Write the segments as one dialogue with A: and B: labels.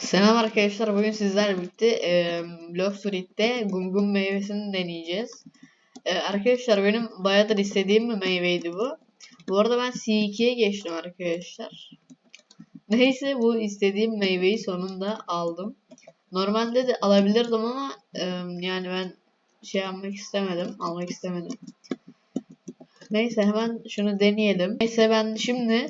A: Selam arkadaşlar. Bugün sizlerle birlikte e, Street'te gum gum meyvesini deneyeceğiz. E, arkadaşlar benim bayağıdır istediğim bir meyveydi bu. Bu arada ben C2'ye geçtim arkadaşlar. Neyse bu istediğim meyveyi sonunda aldım. Normalde de alabilirdim ama e, yani ben şey yapmak istemedim. Almak istemedim. Neyse hemen şunu deneyelim. Neyse ben şimdi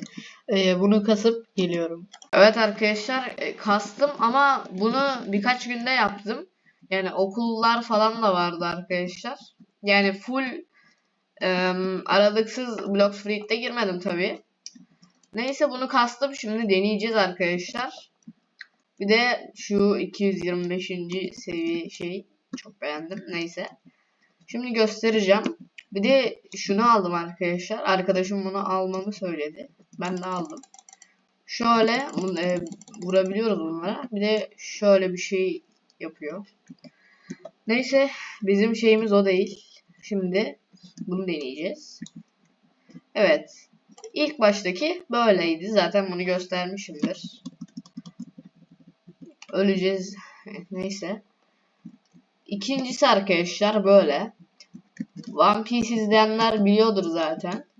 A: e, bunu kasıp geliyorum. Evet arkadaşlar e, kastım ama bunu birkaç günde yaptım. Yani okullar falan da vardı arkadaşlar. Yani full e, aralıksız Block Free'de girmedim tabi. Neyse bunu kastım şimdi deneyeceğiz arkadaşlar. Bir de şu 225. seviye şey çok beğendim. Neyse. Şimdi göstereceğim. Bir de şunu aldım arkadaşlar. Arkadaşım bunu almamı söyledi. Ben de aldım. Şöyle e, vurabiliyoruz bunlara. Bir de şöyle bir şey yapıyor. Neyse bizim şeyimiz o değil. Şimdi bunu deneyeceğiz. Evet. İlk baştaki böyleydi. Zaten bunu göstermişimdir. Öleceğiz. Neyse. İkincisi arkadaşlar böyle. One Piece izleyenler biliyordur zaten.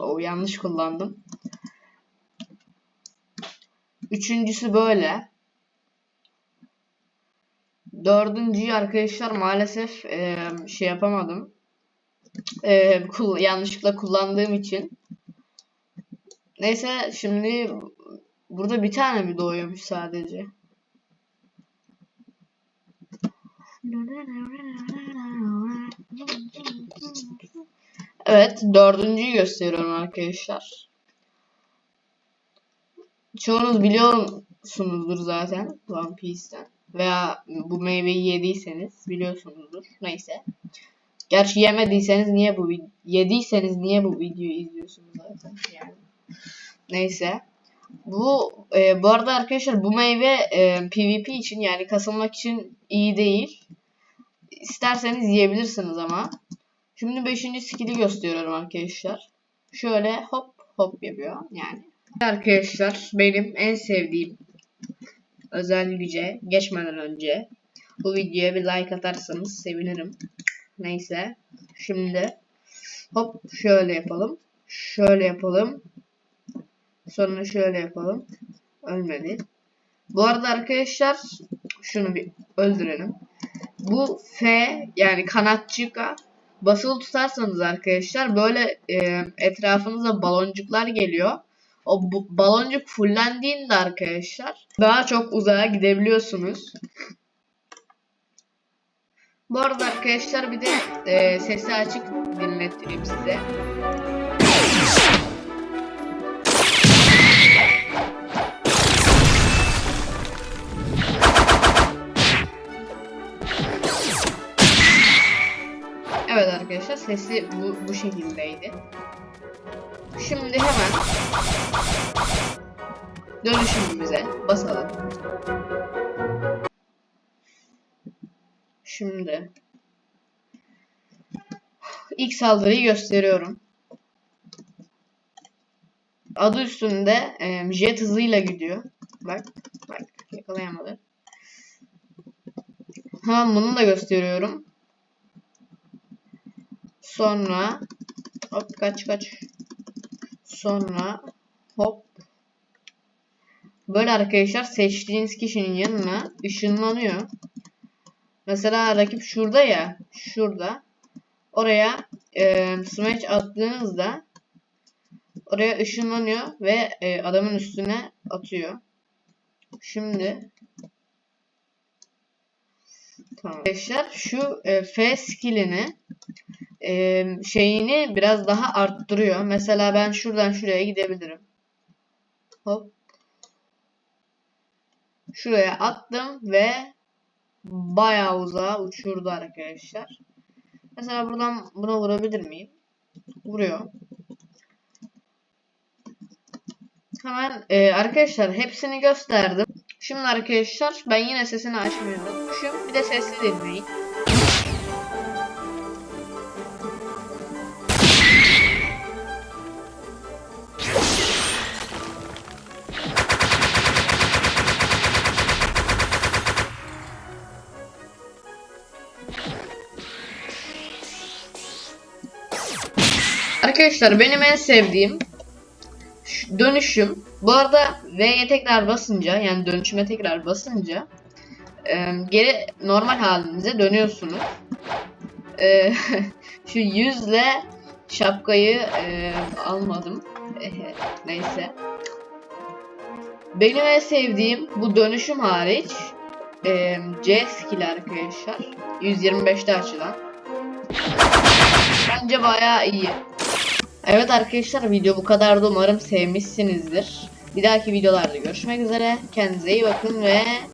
A: O yanlış kullandım. Üçüncüsü böyle. Dördüncüyü arkadaşlar maalesef e, şey yapamadım. E, kul yanlışlıkla kullandığım için. Neyse şimdi burada bir tane mi doğuyormuş sadece? Evet, dördüncüyü gösteriyorum arkadaşlar. Çoğunuz biliyorsunuzdur zaten One Piece'ten. Veya bu meyveyi yediyseniz biliyorsunuzdur. Neyse. Gerçi yemediyseniz niye bu yediyseniz niye bu videoyu izliyorsunuz zaten yani. Neyse. Bu e, bu arada arkadaşlar bu meyve e, PvP için yani kasılmak için iyi değil. İsterseniz yiyebilirsiniz ama. Şimdi 5. skill'i gösteriyorum arkadaşlar. Şöyle hop hop yapıyor yani. Arkadaşlar benim en sevdiğim özel güce geçmeden önce bu videoya bir like atarsanız sevinirim. Neyse. Şimdi hop şöyle yapalım. Şöyle yapalım. Sonra şöyle yapalım. Ölmedi. Bu arada arkadaşlar şunu bir öldürelim. Bu F yani kanatçıka basılı tutarsanız arkadaşlar böyle e, etrafınıza baloncuklar geliyor. O baloncuk fullendiğinde arkadaşlar daha çok uzağa gidebiliyorsunuz. Bu arada arkadaşlar bir de e, sesi açık dinlettireyim size. Arkadaşlar sesi bu, bu şekildeydi. Şimdi hemen dönüşümümüze basalım. Şimdi ilk saldırıyı gösteriyorum. Adı üstünde e, jet hızıyla gidiyor. Bak, bak yakalayamadı. Hemen bunu da gösteriyorum. Sonra hop kaç kaç. Sonra hop. Böyle arkadaşlar seçtiğiniz kişinin yanına ışınlanıyor. Mesela rakip şurada ya. Şurada. Oraya e, smash attığınızda oraya ışınlanıyor ve e, adamın üstüne atıyor. Şimdi Tamam. Arkadaşlar şu e, F skillini e, şeyini biraz daha arttırıyor. Mesela ben şuradan şuraya gidebilirim. Hop. Şuraya attım ve bayağı uzağa uçurdu arkadaşlar. Mesela buradan buna vurabilir miyim? Vuruyor. Hemen e, arkadaşlar hepsini gösterdim. Şimdi arkadaşlar ben yine sesini açmıyorum. Şu bir de sesli dinleyin. Arkadaşlar benim en sevdiğim dönüşüm. Bu arada V'ye tekrar basınca yani dönüşüme tekrar basınca e, geri normal halinize dönüyorsunuz. E, şu yüzle şapkayı e, almadım. Neyse. Benim en sevdiğim bu dönüşüm hariç e, C skill arkadaşlar. 125'te açılan. Bence bayağı iyi. Evet arkadaşlar video bu kadardı. Umarım sevmişsinizdir. Bir dahaki videolarda görüşmek üzere. Kendinize iyi bakın ve